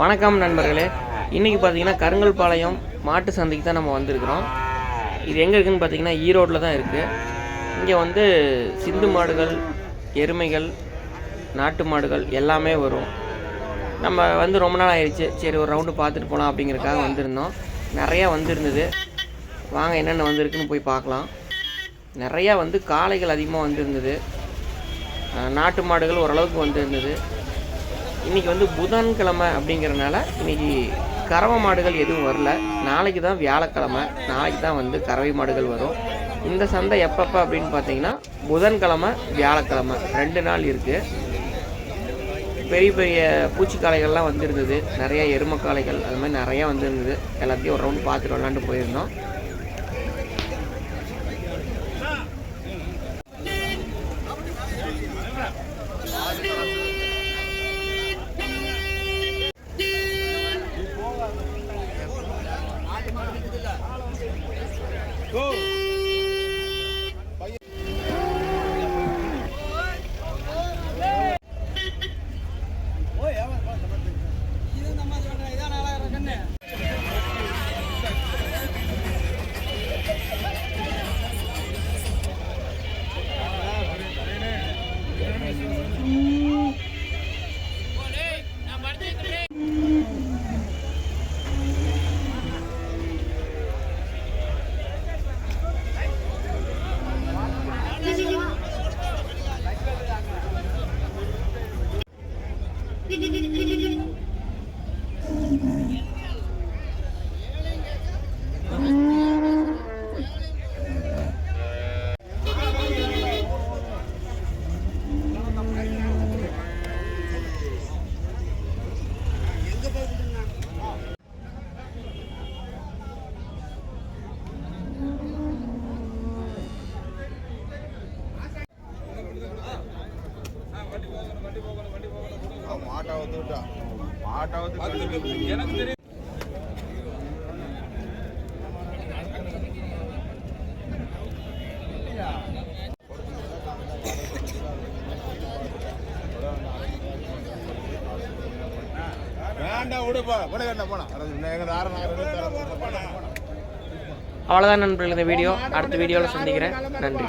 வணக்கம் நண்பர்களே. இன்றைக்கி பார்த்தீங்கன்னா கருங்கல்பாளையம் மாட்டு சந்தைக்கு தான் நம்ம வந்திருக்கிறோம். இது எங்கே இருக்குதுன்னு பார்த்தீங்கன்னா ஈரோட்டில் தான் இருக்குது இங்கே வந்து சிந்து மாடுகள் எருமைகள் நாட்டு மாடுகள் எல்லாமே வரும். நம்ம வந்து ரொம்ப நாள் ஆயிடுச்சு. சரி ஒரு ரவுண்டு பார்த்துட்டு போகலாம் அப்படிங்கிறதுக்காக வந்திருந்தோம். நிறையா வந்திருந்தது. வாங்க என்னென்ன வந்திருக்குன்னு போய் பார்க்கலாம். நிறையா வந்து காளைகள் அதிகமாக வந்திருந்தது. நாட்டு மாடுகள் ஓரளவுக்கு வந்திருந்தது. இன்றைக்கி வந்து புதன்கிழமை அப்படிங்கிறனால இன்றைக்கி கறவை மாடுகள் எதுவும் வரல. நாளைக்கு தான் வியாழக்கிழமை. நாளைக்கு தான் வந்து கறவை மாடுகள் வரும். இந்த சந்தை எப்பப்போ அப்படின்னு பார்த்தீங்கன்னா புதன்கிழமை வியாழக்கிழமை. ரெண்டு நாள் இருக்குது பெரிய பெரிய பூச்சிக்காளைகள்லாம் வந்துருந்தது. நிறைய எருமக்காளைகள் அது மாதிரி நிறையா வந்துருந்தது. எல்லாத்தையும் ஒரு ரவுண்ட் பார்த்துட்டு விளாண்டு போயிருந்தோம். Thank you. மாட்டை வந்து விட்டா மாட்டை வந்து எனக்கு தெரியும். அவ்வளோதான் நண்பர்கள். இந்த வீடியோ அடுத்த வீடியோவில் சந்திக்கிறேன். நன்றி.